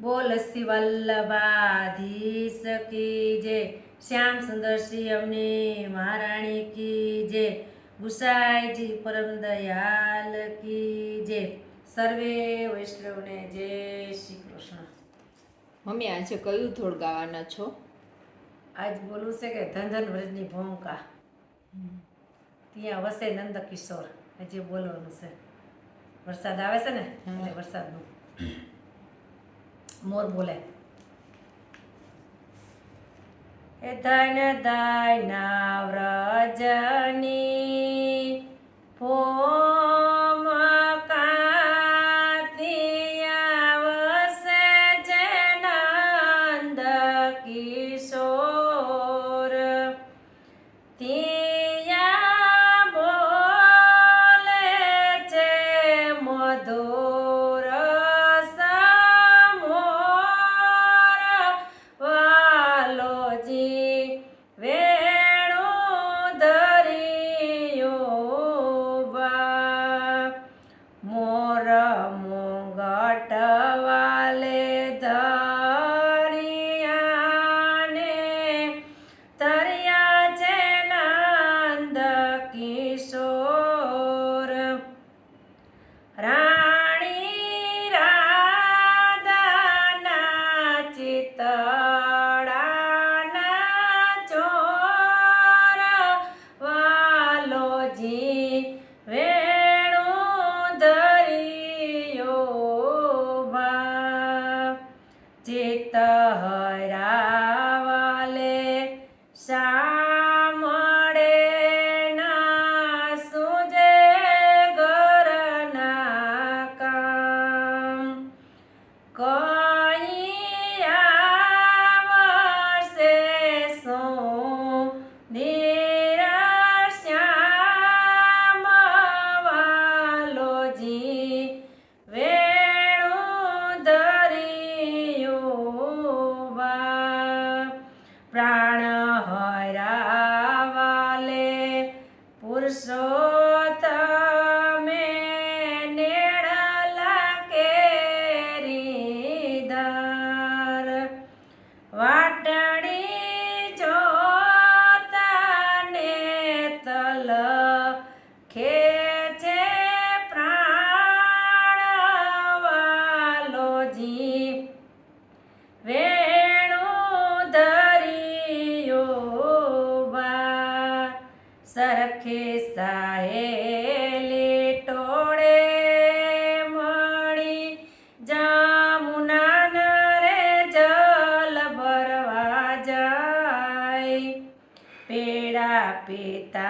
બોલ શ્રી વલ્લભાધીશ કી જય. શ્યામ સુંદર શ્રી અમને મહારાણી કી જય. ગુસાઈજી પરમ દયાલ કી જય. સર્વે વૈષ્ણવને જય શ્રી કૃષ્ણ. મમ્મી આજે કયું ધોળ ગાવાના છો? આજ બોલવું છે કે ધંધન વ્રજની ભૂમિકા. ત્યાં વસે નંદ કિશોર. હજી બોલવાનું છે. વરસાદ આવે છે ને? એટલે વરસાદનું. મોર બોલે. એ ધન દાયના વ્રજની ફોમ કઈ આવશે બા પ્રાણ હરાવાલે પુરુષોત્તમે સરખે સાહેલી ટોળે મળી. જામુના રે જલ ભરવા જાય. પેડા પીતાંબર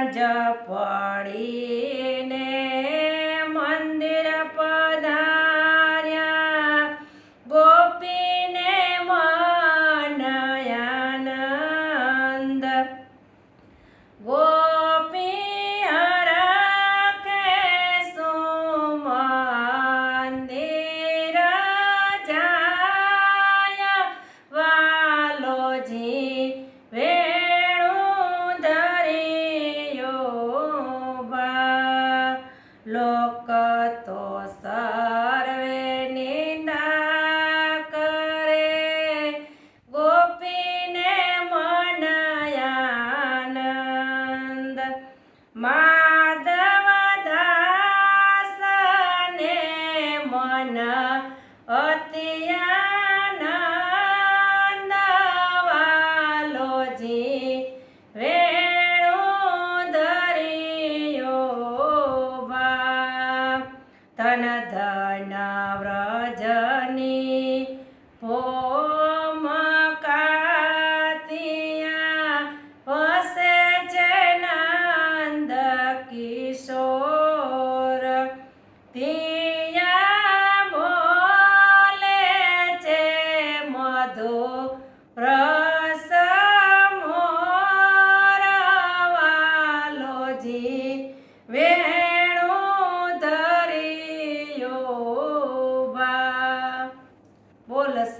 સાંજ પડીને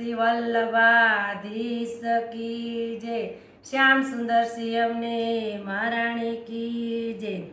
સુંદરસિંહ વલ્લભાધીશ કી જય. શ્યામ સુંદર સિંહને મહારાણી કી જય.